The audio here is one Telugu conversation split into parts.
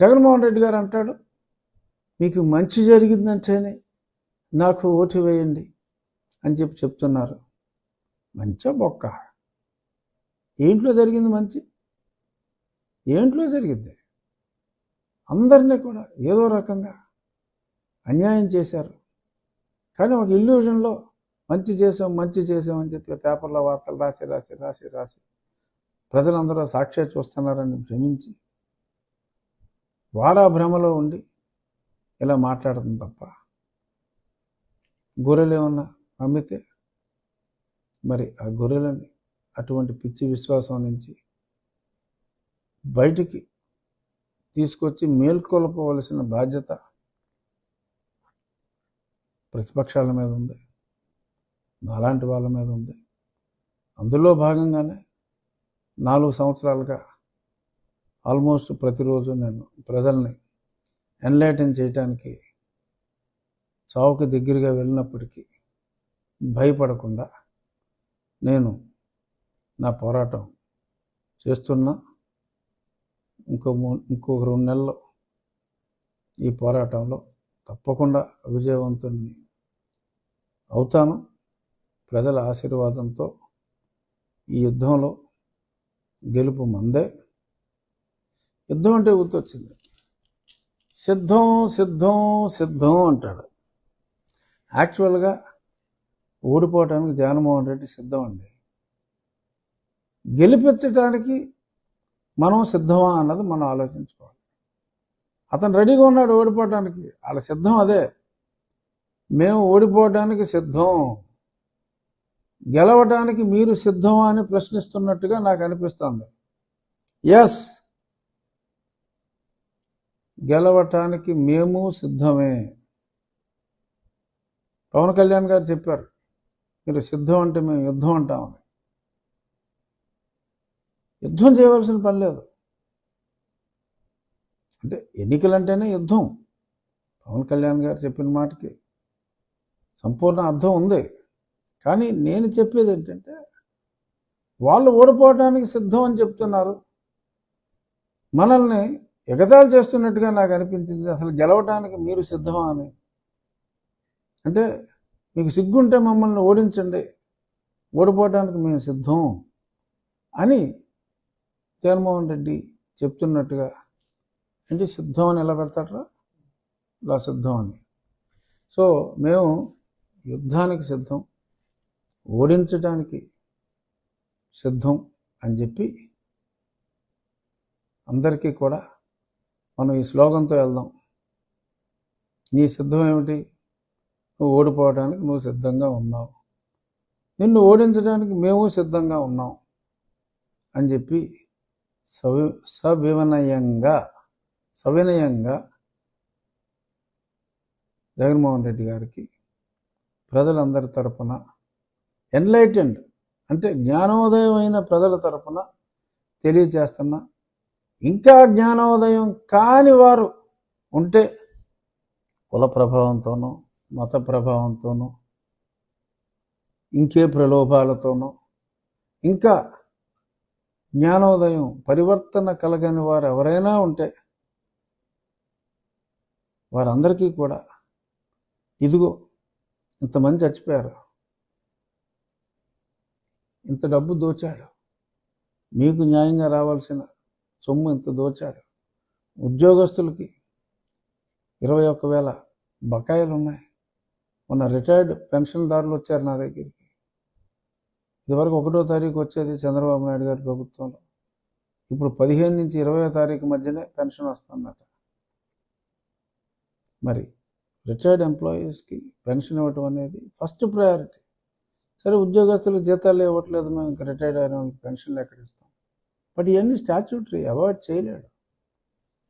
జగన్మోహన్ రెడ్డి గారు అంటాడు మీకు మంచి జరిగిందంటేనే నాకు ఓటు వేయండి అని చెప్పి చెప్తున్నారు. మంచా బొక్క? ఏంట్లో జరిగింది మంచి? ఏంట్లో జరిగింది? అందరినీ కూడా ఏదో రకంగా అన్యాయం చేశారు. కానీ ఒక ఇల్యూజన్లో మంచి చేసాం మంచి చేసాం అని చెప్పి పేపర్లో వార్తలు రాసి రాసి రాసి రాసి ప్రజలందరూ సాక్షి చూస్తున్నారని భ్రమించి వారా భ్రమలో ఉండి ఇలా మాట్లాడటం తప్ప గొర్రెలు ఏమన్నా అమ్మితే మరి ఆ గొర్రెలని అటువంటి పిచ్చి విశ్వాసం నుంచి బయటికి తీసుకొచ్చి మేల్కొల్పవలసిన బాధ్యత ప్రతిపక్షాల మీద ఉంది. నాలాంటి వాళ్ళ మీద ఉంది. అందులో భాగంగానే నాలుగు సంవత్సరాలుగా ఆల్మోస్ట్ ప్రతిరోజు నేను ప్రజల్ని ఎన్లైటన్ చేయటానికి చావుకి దగ్గరగా వెళ్ళినప్పటికీ భయపడకుండా నేను నా పోరాటం చేస్తున్నా. ఇంకో మూ ఇంకొక రెండు నెలలు ఈ పోరాటంలో తప్పకుండా విజయవంతుని అవుతాను. ప్రజల ఆశీర్వాదంతో ఈ యుద్ధంలో గెలుపు మందే. యుద్ధం అంటే గుర్తొచ్చింది. సిద్ధం సిద్ధం సిద్ధం అంటాడు. యాక్చువల్గా ఓడిపోవటానికి జగన్మోహన్ రెడ్డి సిద్ధం అండి. గెలిపించడానికి మనం సిద్ధమా అన్నది మనం ఆలోచించుకోవాలి. అతను రెడీగా ఉన్నాడు ఓడిపోవటానికి. వాళ్ళ సిద్ధం అదే. మేము ఓడిపోవటానికి సిద్ధం. గెలవటానికి మీరు సిద్ధమా అని ప్రశ్నిస్తున్నట్టుగా నాకు అనిపిస్తుంది. ఎస్ గెలవటానికి మేము సిద్ధమే. పవన్ కళ్యాణ్ గారు చెప్పారు మీరు సిద్ధం అంటే మేము యుద్ధం అంటామని. యుద్ధం చేయవలసిన పని లేదు. అంటే ఎన్నికలంటేనే యుద్ధం. పవన్ కళ్యాణ్ గారు చెప్పిన మాటకి సంపూర్ణ అర్థం ఉంది. కానీ నేను చెప్పేది ఏంటంటే వాళ్ళు ఓడిపోవడానికి సిద్ధం అని చెప్తున్నారు. మనల్ని ఎగతాళి చేస్తున్నట్టుగా నాకు అనిపించింది. అసలు గెలవటానికి మీరు సిద్ధమా అని. అంటే మీకు సిగ్గుంటే మమ్మల్ని ఓడించండి. ఓడిపోవడానికి మేము సిద్ధం అని జగన్మోహన్ రెడ్డి చెప్తున్నట్టుగా. ఏంటి సిద్ధం అని ఎలా పెడతారా ఇలా సిద్ధం అని. సో మేము యుద్ధానికి సిద్ధం ఓడించడానికి సిద్ధం అని చెప్పి అందరికీ కూడా మనం ఈ శ్లోకంతో వెళ్దాం. నీ సిద్ధం ఏమిటి? నువ్వు ఓడిపోవడానికి నువ్వు సిద్ధంగా ఉన్నావు. నిన్ను ఓడించడానికి మేము సిద్ధంగా ఉన్నాం అని చెప్పి సవి సవినయంగా సవినయంగా జగన్మోహన్ రెడ్డి గారికి ప్రజలందరి తరపున ఎన్లైటెండ్ అంటే జ్ఞానోదయమైన ప్రజల తరపున తెలియజేస్తున్నా ఇంకా జ్ఞానోదయం కాని వారు ఉంటే కుల ప్రభావంతోనో మత ప్రభావంతోనో ఇంకే ప్రలోభాలతోనో ఇంకా జ్ఞానోదయం పరివర్తన కలగని వారు ఎవరైనా ఉంటే వారందరికీ కూడా ఇదిగో ఇంతమంది చచ్చిపోయారు. ఇంత డబ్బు దోచాడు. మీకు న్యాయంగా రావాల్సిన సొమ్ము ఇంత దోచాడు. ఉద్యోగస్తులకి ఇరవై ఒక్క వేల బకాయిలు ఉన్నాయి. మొన్న రిటైర్డ్ పెన్షన్దారులు వచ్చారు నా దగ్గరికి. ఇదివరకు ఒకటో తారీఖు వచ్చేది చంద్రబాబు నాయుడు గారి ప్రభుత్వంలో. ఇప్పుడు పదిహేను నుంచి ఇరవయో తారీఖు మధ్యనే పెన్షన్ వస్తుందట. మరి రిటైర్డ్ ఎంప్లాయీస్కి పెన్షన్ ఇవ్వటం అనేది ఫస్ట్ ప్రయారిటీ. సరే ఉద్యోగస్తులకు జీతాలు ఇవ్వట్లేదు మేము ఇంకా రిటైర్డ్ అయిన వాళ్ళకి పెన్షన్లు ఎక్కడ ఇస్తాం? బట్ ఇవన్నీ స్టాచ్యూటరీ అవాయిడ్ చేయలేడు.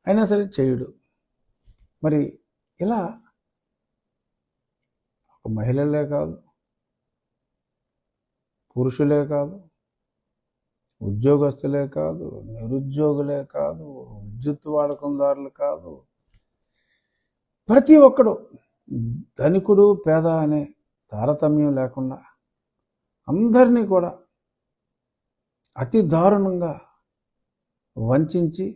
అయినా సరే చేయడు. మరి ఇలా ఒక మహిళలే కాదు పురుషులే కాదు ఉద్యోగస్తులే కాదు నిరుద్యోగులే కాదు విద్యుత్ వాడకందారులు కాదు ప్రతి ఒక్కడు ధనికుడు పేద అనే తారతమ్యం లేకుండా అందరినీ కూడా అతి దారుణంగా వంచి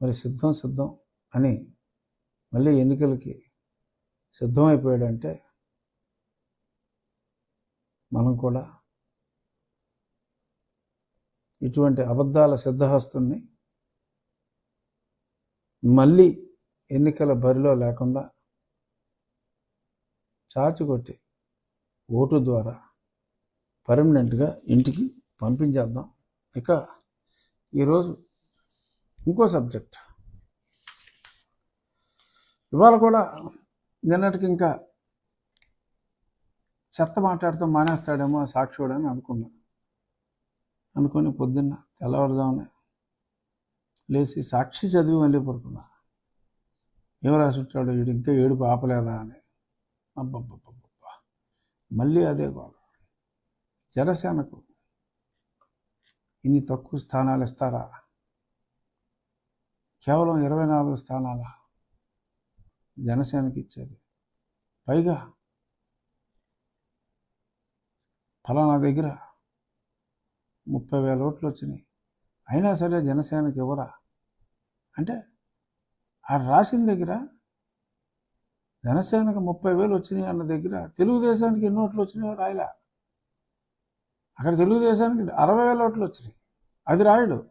మరి సిద్ధం సిద్ధం అని మళ్ళీ ఎన్నికలకి సిద్ధమైపోయాడంటే మనం కూడా ఇటువంటి అబద్ధాల సిద్ధహస్తుని మళ్ళీ ఎన్నికల బరిలో లేకుండా చాచుకొట్టి ఓటు ద్వారా పర్మనెంట్గా ఇంటికి పంపించేద్దాం. ఇక ఈరోజు ఇంకో సబ్జెక్ట్. ఇవాళ కూడా నిన్నటికి ఇంకా చెత్త మాట్లాడుతూ మానేస్తాడేమో ఆ అని అనుకున్నా. అనుకుని పొద్దున్న తెల్లవారుజామున లేచి సాక్షి చదివి మళ్ళీ పడుకున్నా. ఏం రాసుంటాడు వీడు ఇంకా ఏడుపు ఆపలేదా అని. అబ్బబ్బబ్బబ్బా మళ్ళీ అదే గోడ జనసేనకు ఇన్ని తక్కువ స్థానాలు ఇస్తారా? కేవలం ఇరవై నాలుగు స్థానాల? జనసేనకి ఇచ్చేది. పైగా ఫలానా దగ్గర ముప్పై వేల ఓట్లు వచ్చినాయి. అయినా సరే జనసేనకి ఇవ్వరా? అంటే ఆ రాసిన దగ్గర జనసేనకు ముప్పై వేలు వచ్చినాయి అన్న దగ్గర తెలుగుదేశానికి ఎన్ని ఓట్లు వచ్చినాయో రాయలా? అక్కడ తెలుగుదేశానికి అరవై వేల ఓట్లు వచ్చినాయి. అది రాయుడు.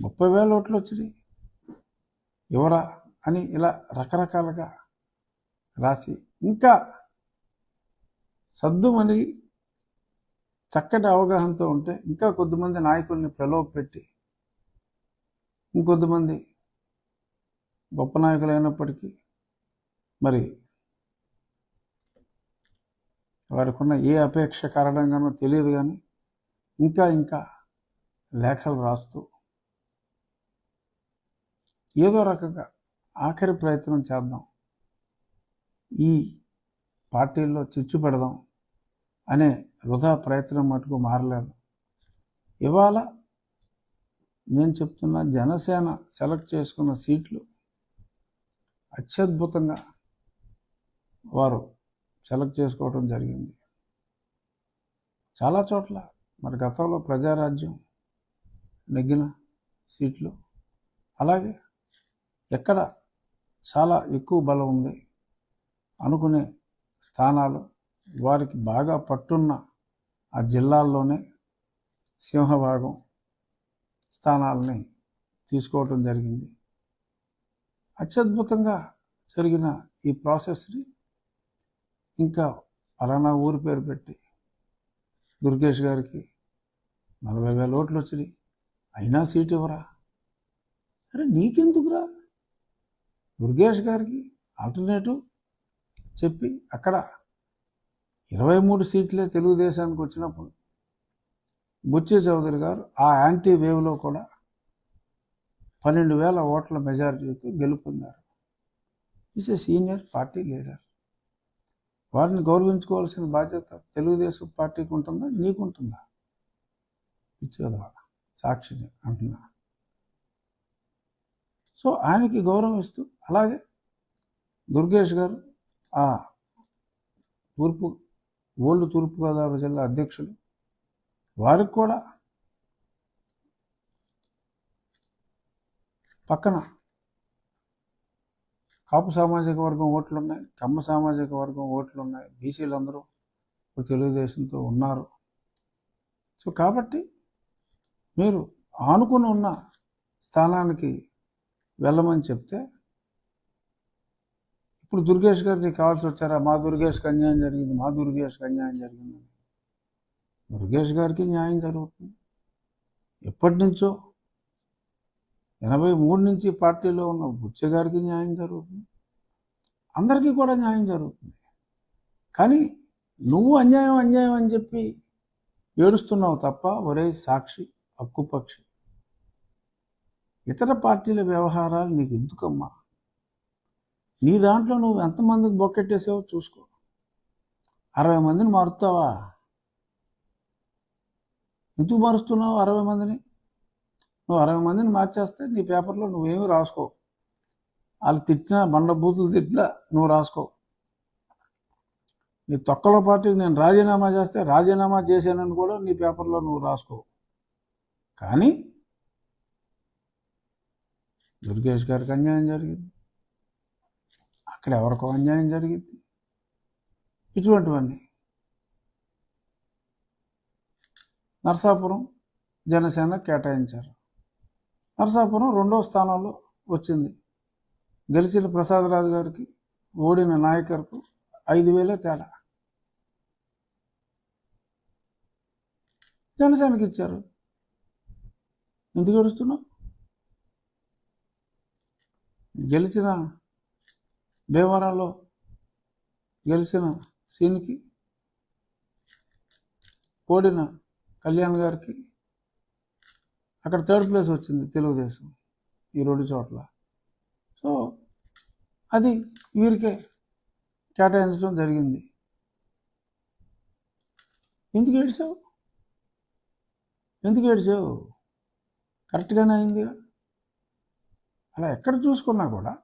ముప్పై వేల ఓట్లు వచ్చినాయి. ఎవరా అని ఇలా రకరకాలుగా రాసి ఇంకా సద్దుమని చక్కటి అవగాహనతో ఉంటే ఇంకా కొద్దిమంది నాయకుల్ని ప్రలోభపెట్టి ఇంకొద్దిమంది గొప్ప నాయకులు అయినప్పటికీ మరి వారికి ఉన్న ఏ అపేక్ష కారణంగానో తెలియదు కానీ ఇంకా ఇంకా లేఖలు రాస్తూ ఏదో రకంగా ఆఖరి ప్రయత్నం చేద్దాం. ఈ పార్టీల్లో చిచ్చు పెడదాం అనే వృధా ప్రయత్నం మటుకు మారలేదు. ఇవాళ నేను చెప్తున్న జనసేన సెలెక్ట్ చేసుకున్న సీట్లు అత్యద్భుతంగా వారు సెలెక్ట్ చేసుకోవడం జరిగింది. చాలా చోట్ల మరి గతంలో ప్రజారాజ్యం నెగ్గిన సీట్లు. అలాగే ఎక్కడ చాలా ఎక్కువ బలం ఉంది అనుకునే స్థానాలు వారికి బాగా పట్టున్న ఆ జిల్లాల్లోనే సింహభాగం స్థానాలని తీసుకోవటం జరిగింది. అత్యద్భుతంగా జరిగిన ఈ ప్రాసెస్ని ఇంకా ఫలానా ఊరి పేరు పెట్టి దుర్గేష్ గారికి నలభై వేల ఓట్లు వచ్చినాయి. అయినా సీట్ ఇవ్వరా? అరే నీకెందుకురా? దుర్గేష్ గారికి ఆల్టర్నేటివ్ చెప్పి అక్కడ ఇరవై మూడు సీట్లే తెలుగుదేశానికి వచ్చినప్పుడు బుచ్చి చౌదరి గారు ఆ యాంటీ వేవ్లో కూడా పన్నెండు వేల ఓట్ల మెజారిటీతో గెలుపొందారు. Is a senior party leader వారిని గౌరవించుకోవాల్సిన బాధ్యత తెలుగుదేశం పార్టీకి ఉంటుందా? నీకు నీకుంటుందా? ఇచ్చేదా సాక్షిని అంటున్నా. సో ఆయనకి గౌరవం ఇస్తూ అలాగే దుర్గేష్ గారు ఆ తూర్పు ఓల్డ్ తూర్పుగోదావరి జిల్లా అధ్యక్షులు. వారికి కూడా పక్కన కాపు సామాజిక వర్గం ఓట్లు ఉన్నాయి కమ్మ సామాజిక వర్గం ఓట్లు ఉన్నాయి బీసీలు అందరూ తెలుగుదేశంతో ఉన్నారు. సో కాబట్టి మీరు ఆనుకుని ఉన్న స్థానానికి వెళ్ళమని చెప్తే ఇప్పుడు దుర్గేష్ గారికి కావాల్సి వచ్చారా? మా దుర్గేష్కి అన్యాయం జరిగింది మా దుర్గేష్కి అన్యాయం జరిగింది దుర్గేష్ గారికి న్యాయం జరుగుతుంది. ఎప్పటి నుంచో ఎనభై మూడు నుంచి పార్టీలో ఉన్న బుచ్చ గారికి న్యాయం జరుగుతుంది. అందరికీ కూడా న్యాయం జరుగుతుంది. కానీ నువ్వు అన్యాయం అన్యాయం అని చెప్పి ఏడుస్తున్నావు తప్ప ఒరే సాక్షి హక్కుపక్షి ఇతర పార్టీల వ్యవహారాలు నీకు ఎందుకమ్మా? నీ దాంట్లో నువ్వు ఎంతమందికి బొక్కెట్టేసావో చూసుకో. అరవై మందిని మారుతావా ఎందుకు మారుస్తున్నావు అరవై మందిని? నువ్వు అరవై మందిని మార్చేస్తే నీ పేపర్లో నువ్వేమి రాసుకో. వాళ్ళు తిట్టినా బండ బూతులు తిట్టినా నువ్వు రాసుకో. నీ తొక్కల పాటు నేను రాజీనామా చేస్తే రాజీనామా చేశానని కూడా నీ పేపర్లో నువ్వు రాసుకో. కానీ దుర్గేష్ గారికి అన్యాయం జరిగింది. అక్కడ ఎవరికో అన్యాయం జరిగింది. ఇటువంటివన్నీ. నర్సాపురం జనసేన కేటాయించారు. నరసాపురం రెండవ స్థానంలో వచ్చింది. గెలిచిన ప్రసాదరాజు గారికి ఓడిన నాయకర్కు ఐదు వేలే తేడా. జనసేనకి ఇచ్చారు. ఎందుకు ఏడుస్తున్నావు? గెలిచిన భీమవరంలో గెలిచిన సీన్కి ఓడిన కళ్యాణ్ గారికి అక్కడ థర్డ్ ప్లేస్ వచ్చింది తెలుగుదేశం ఈ రెండు చోట్ల. సో అది వీరికే కేటాయించడం జరిగింది. ఎందుకు ఏడ్చావు? ఎందుకు ఏడ్చావు? కరెక్ట్గానే అయిందిగా? అలా ఎక్కడ చూసుకున్నా కూడా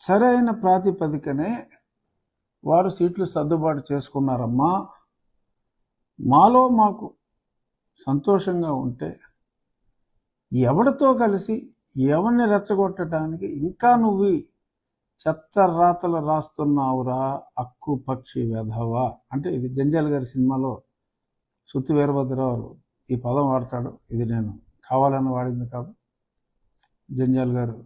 సరైన ప్రాతిపదికనే వారు సీట్లు సర్దుబాటు చేసుకున్నారమ్మా. మాలో మాకు సంతోషంగా ఉంటే ఎవరితో కలిసి ఎవరిని రెచ్చగొట్టడానికి ఇంకా నువ్వు చెత్త రాతలు రాస్తున్నావురా అక్కు పక్షి వెధవా? అంటే ఇది జంజాల్ గారి సినిమాలో సుత్తి వీరభద్రరావు ఈ పదం వాడతాడు. ఇది నేను కావాలని వాడింది కాదు. జంజాల్ గారు